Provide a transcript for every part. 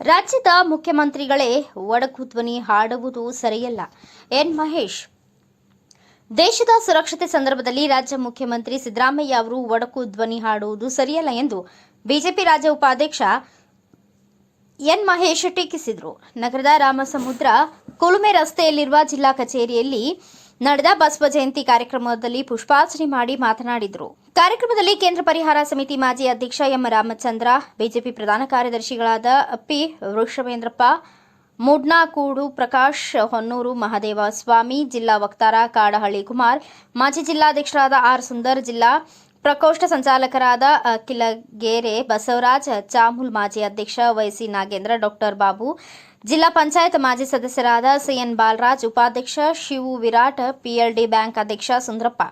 ರಾಜ್ಯದ ಮುಖ್ಯಮಂತ್ರಿಗಳೇ, ಒಡಕು ಧ್ವನಿ ಹಾಡುವುದು ಸರಿಯಲ್ಲ ಎನ್. ಮಹೇಶ್. ದೇಶದ ಸುರಕ್ಷತೆ ಸಂದರ್ಭದಲ್ಲಿ ರಾಜ್ಯ ಮುಖ್ಯಮಂತ್ರಿ ಸಿದ್ದರಾಮಯ್ಯ ಅವರು ಒಡಕು ಧ್ವನಿ ಹಾಡುವುದು ಸರಿಯಲ್ಲ ಎಂದು ಬಿಜೆಪಿ ರಾಜ್ಯ ಉಪಾಧ್ಯಕ್ಷ ಎನ್. ಮಹೇಶ್ ಟೀಕಿಸಿದರು. ನಗರದ ರಾಮಸಮುದ್ರ, ಕುಲುಮೆ ರಸ್ತೆಯಲ್ಲಿರುವ ಜಿಲ್ಲಾ ಕಚೇರಿಯಲ್ಲಿ ನಡೆದ ಬಸವ ಜಯಂತಿ ಕಾರ್ಯಕ್ರಮದಲ್ಲಿ ಪುಷ್ಪಾರ್ಚನೆ ಮಾಡಿ ಮಾತನಾಡಿದರು. ಕಾರ್ಯಕ್ರಮದಲ್ಲಿ ಕೇಂದ್ರ ಪರಿಹಾರ ಸಮಿತಿ ಮಾಜಿ ಅಧ್ಯಕ್ಷ ಎಂ ರಾಮಚಂದ್ರ, ಬಿಜೆಪಿ ಪ್ರಧಾನ ಕಾರ್ಯದರ್ಶಿಗಳಾದ ಪಿ ವೃಷಭೇಂದ್ರಪ್ಪ, ಮೂಡ್ನಾಕೂಡು ಪ್ರಕಾಶ್, ಹೊನ್ನೂರು ಮಹದೇವ ಸ್ವಾಮಿ, ಜಿಲ್ಲಾ ವಕ್ತಾರ ಕಾಡಹಳ್ಳಿ ಕುಮಾರ್, ಮಾಜಿ ಜಿಲ್ಲಾಧ್ಯಕ್ಷರಾದ ಆರ್ ಸುಂದರ್, ಜಿಲ್ಲಾ ಪ್ರಕೋಷ್ಠ ಸಂಚಾಲಕರಾದ ಕಿಲಗೇರೆ ಬಸವರಾಜ್, ಚಾಮುಲ್ ಮಾಜಿ ಅಧ್ಯಕ್ಷ ವೈಸಿ ನಾಗೇಂದ್ರ, ಡಾಕ್ಟರ್ ಬಾಬು, ಜಿಲ್ಲಾ ಪಂಚಾಯತ್ ಮಾಜಿ ಸದಸ್ಯರಾದ ಸಿಎನ್ ಬಾಲರಾಜ್, ಉಪಾಧ್ಯಕ್ಷ ಶಿವು ವಿರಾಟ್ ಪಿಎಲ್ಡಿ ಬ್ಯಾಂಕ್ ಅಧ್ಯಕ್ಷ ಸುಂದ್ರಪ್ಪ.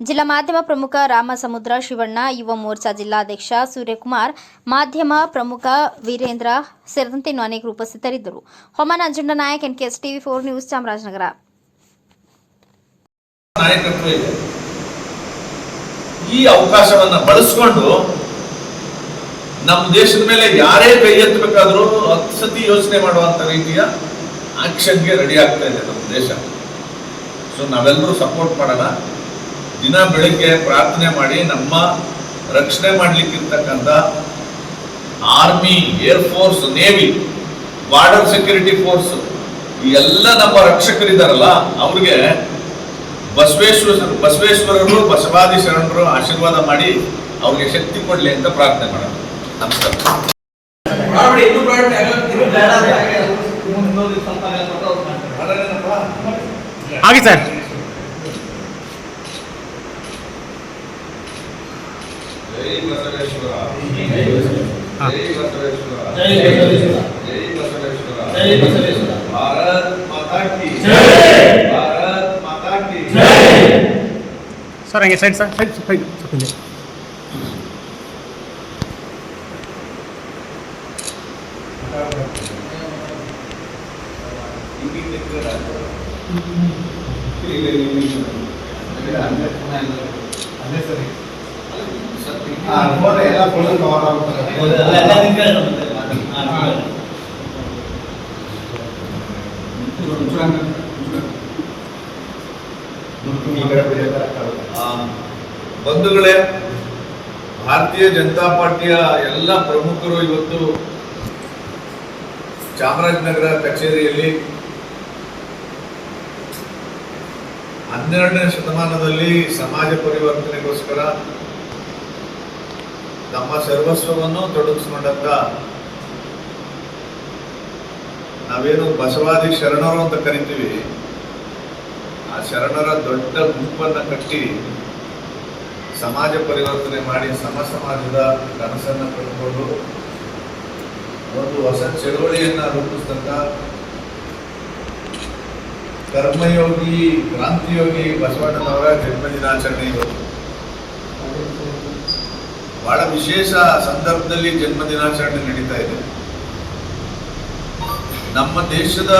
ಜಿಲ್ಲಾ ಮಾಧ್ಯಮ ಪ್ರಮುಖ ರಾಮಸಮುದ್ರ, ಶಿವಣ್ಣ, ಯುವ ಮೋರ್ಚಾ ಜಿಲ್ಲಾಧ್ಯಕ್ಷ ಸೂರ್ಯಕುಮಾರ್, ಮಾಧ್ಯಮ ಪ್ರಮುಖ ವೀರೇಂದ್ರ ಸೇರಿದಂತೆ ಇನ್ನು ಅನೇಕರು ಉಪಸ್ಥಿತರಿದ್ದರು. ಹೊಮ Nanjunda Nayak NKS TV four news Chamarajanagar. ಈ ಅವಕಾಶವನ್ನು ಬಳಸಿಕೊಂಡು ನಮ್ಮ ದೇಶದ ಮೇಲೆ ಯಾರೇ ಕೈ ಎತ್ತಬೇಕಾದ್ರೂ ಹತ್ತು ಸತಿ ಯೋಚನೆ ಮಾಡುವಂತ ರೀತಿಯ ಆಕ್ಷನ್ಗೆ ರೆಡಿ ಆಗ್ತಾ ಇದೆ ನಮ್ಮ ದೇಶ. ಸೊ ನಾವೆಲ್ಲರೂ ಸಪೋರ್ಟ್ ಮಾಡೋಣ ದಿನ ಬೆಳಗ್ಗೆ ಪ್ರಾರ್ಥನೆ ಮಾಡಿ ನಮ್ಮ ರಕ್ಷಣೆ ಮಾಡ್ಲಿಕ್ಕಿರ್ತಕ್ಕಂಥ army air force navy border security force ಈ ಎಲ್ಲ ನಮ್ಮ ರಕ್ಷಕರಿದ್ದಾರಲ್ಲ ಅವ್ರಿಗೆ ಬಸವೇಶ್ವರ ಬಸವೇಶ್ವರರು ಬಸವಾದಿ ಶರಣರು ಆಶೀರ್ವಾದ ಮಾಡಿ ಅವ್ರಿಗೆ ಶಕ್ತಿ ಕೊಡ್ಲಿ ಅಂತ ಪ್ರಾರ್ಥನೆ ಮಾಡೋಣ. ನಮಸ್ಕಾರ. ಆಗಿ ಸರ್. జై బసవేశ్వర జై బసవేశ్వర జై బసవేశ్వర జై బసవేశ్వర. జై బసవేశ్వర. భారత్ మాతా కి జై! భారత్ మాతా కి జై! సార్ ఇంకా సైడ్ సార్ సైడ్ సైడ్ చెప్పండి. అందరూ అందరూ సరే ಬಂಧುಗಳೇ ಭಾರತೀಯ ಜನತಾ ಪಾರ್ಟಿಯ ಎಲ್ಲ ಪ್ರಮುಖರು ಇವತ್ತು ಚಾಮರಾಜನಗರ ಕಚೇರಿಯಲ್ಲಿ ಹನ್ನೆರಡನೇ ಶತಮಾನದಲ್ಲಿ ಸಮಾಜ ಪರಿವರ್ತನೆಗೋಸ್ಕರ ತಮ್ಮ ಸರ್ವಸ್ವವನ್ನು ತೊಡಗಿಸ್ಕೊಂಡಂತ ನಾವೇನು ಬಸವಾದಿ ಶರಣರು ಅಂತ ಕರಿತೀವಿ. ಆ ಶರಣರ ದೊಡ್ಡ ಗುಂಪನ್ನ ಕಟ್ಟಿ ಸಮಾಜ ಪರಿವರ್ತನೆ ಮಾಡಿ ಸಮ ಸಮಾಜದ ಕನಸನ್ನ ಕಂಡುಕೊಂಡು ಒಂದು ಹೊಸ ಚಳವಳಿಯನ್ನ ರೂಪಿಸಿದಂತ ಕರ್ಮಯೋಗಿ, ಕ್ರಾಂತಿಯೋಗಿ ಬಸವಣ್ಣನವರ ಜನ್ಮದಿನಾಚರಣೆ ಇವತ್ತು. ಬಹಳ ವಿಶೇಷ ಸಂದರ್ಭದಲ್ಲಿ ಜನ್ಮದಿನಾಚರಣೆ ನಡೀತಾ ಇದೆ. ನಮ್ಮ ದೇಶದ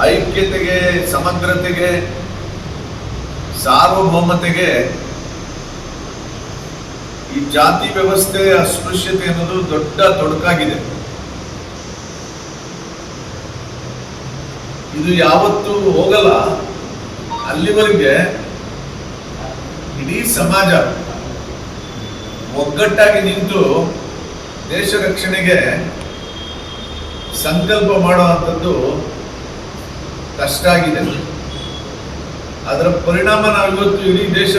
ಐಕ್ಯತೆಗೆ, ಸಮಗ್ರತೆಗೆ, ಸಾರ್ವಭೌಮತೆಗೆ ಈ ಜಾತಿ ವ್ಯವಸ್ಥೆ ಅಸ್ಪೃಶ್ಯತೆ ಅನ್ನೋದು ದೊಡ್ಡ ತೊಡಕಾಗಿದೆ. ಇದು ಯಾವತ್ತೂ ಹೋಗಲ್ಲ. ಅಲ್ಲಿವರೆಗೆ ಇಡೀ ಸಮಾಜ ಒಗ್ಗಟ್ಟಾಗಿ ನಿಂತು ದೇಶ ರಕ್ಷಣೆಗೆ ಸಂಕಲ್ಪ ಮಾಡುವಂಥದ್ದು ಕಷ್ಟ ಆಗಿದೆ ಅದರ ಪರಿಣಾಮ ನಾವು ಇವತ್ತು ಇಡೀ ದೇಶ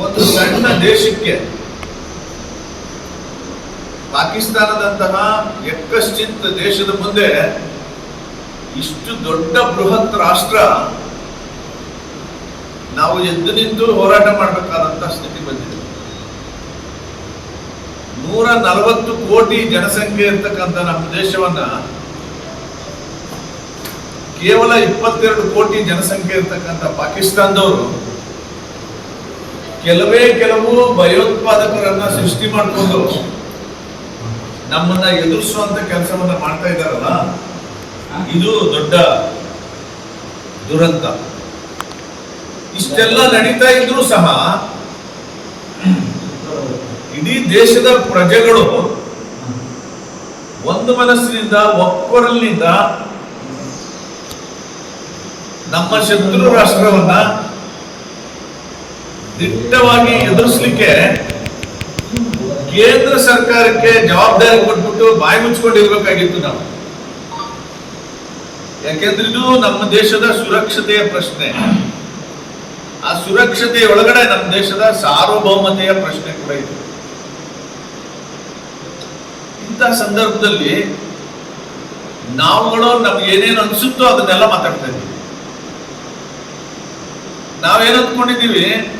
ಒಂದು ಸಣ್ಣ ದೇಶಕ್ಕೆ ಪಾಕಿಸ್ತಾನದಂತಹ ಎಕ್ಕಶ್ಚಿತ್ ದೇಶದ ಮುಂದೆ ಇಷ್ಟು ದೊಡ್ಡ ಬೃಹತ್ ರಾಷ್ಟ್ರ ನಾವು ಎದ್ದು ನಿಂತು ಹೋರಾಟ ಮಾಡಬೇಕಾದಂತ ಸ್ಥಿತಿ ಬಂದಿದೆ. ನೂರ ನಲವತ್ತು ಕೋಟಿ ಜನಸಂಖ್ಯೆ ಇರ್ತಕ್ಕಂಥ ನಮ್ಮ ದೇಶವನ್ನ ಕೇವಲ ಇಪ್ಪತ್ತೆರಡು ಕೋಟಿ ಜನಸಂಖ್ಯೆ ಇರ್ತಕ್ಕಂಥ ಪಾಕಿಸ್ತಾನದವರು ಕೆಲವೇ ಕೆಲವು ಭಯೋತ್ಪಾದಕರನ್ನ ಸೃಷ್ಟಿ ಮಾಡಿಕೊಂಡು ನಮ್ಮನ್ನ ಎದುರಿಸುವಂತ ಕೆಲಸವನ್ನ ಮಾಡ್ತಾ ಇದ್ದಾರಲ್ಲ, ಇದು ದೊಡ್ಡ ದುರಂತ. ಇಷ್ಟೆಲ್ಲ ನಡೀತಾ ಇದ್ರೂ ಸಹ ಇಡೀ ದೇಶದ ಪ್ರಜೆಗಳು ಒಂದು ಮನಸ್ಸಿನಿಂದ ಒಬ್ಬರಲ್ಲಿಂದ ನಮ್ಮ ಶತ್ರು ರಾಷ್ಟ್ರವನ್ನ ದಿಟ್ಟವಾಗಿ ಎದುರಿಸಲಿಕ್ಕೆ ಕೇಂದ್ರ ಸರ್ಕಾರಕ್ಕೆ ಜವಾಬ್ದಾರಿ ಕೊಟ್ಬಿಟ್ಟು ಬಾಯಿ ಇರಬೇಕಾಗಿತ್ತು ನಾವು. ಯಾಕೆಂದ್ರೆ ಇದು ನಮ್ಮ ದೇಶದ ಸುರಕ್ಷತೆಯ ಪ್ರಶ್ನೆ. ಆ ಸುರಕ್ಷತೆಯ ಒಳಗಡೆ ನಮ್ಮ ದೇಶದ ಸಾರ್ವಭೌಮತೆಯ ಪ್ರಶ್ನೆ ಕೂಡ ಇದೆ. ಇಂಥ ಸಂದರ್ಭದಲ್ಲಿ ನಾವುಗಳು ನಮ್ಗೆ ಏನೇನು ಅನ್ಸುತ್ತೋ ಅದನ್ನೆಲ್ಲ ಮಾತಾಡ್ತಾ ಇದ್ದೀವಿ. ನಾವೇನು ಅಂದ್ಕೊಂಡಿದ್ದೀವಿ?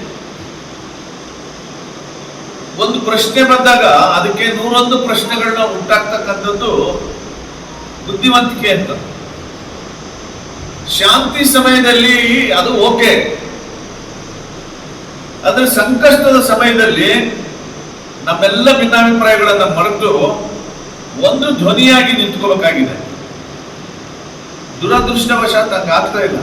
ಒಂದು ಪ್ರಶ್ನೆ ಬಂದಾಗ ಅದಕ್ಕೆ ನೂರೊಂದು ಪ್ರಶ್ನೆಗಳನ್ನ ಉಂಟಾಗ್ತಕ್ಕಂಥದ್ದು ಬುದ್ಧಿವಂತಿಕೆ ಅಂತ. ಶಾಂತಿ ಸಮಯದಲ್ಲಿ ಅದು ಓಕೆ. ಆದ್ರೆ ಸಂಕಷ್ಟದ ಸಮಯದಲ್ಲಿ ನಮ್ಮೆಲ್ಲ ಭಿನ್ನಾಭಿಪ್ರಾಯಗಳನ್ನ ಮರೆತು ಒಂದು ಧ್ವನಿಯಾಗಿ ನಿಂತ್ಕೋಬೇಕಾಗಿದೆ ದುರದೃಷ್ಟವಶಾತ್ ಹಂಗಾಗ್ತಾ ಇಲ್ಲ.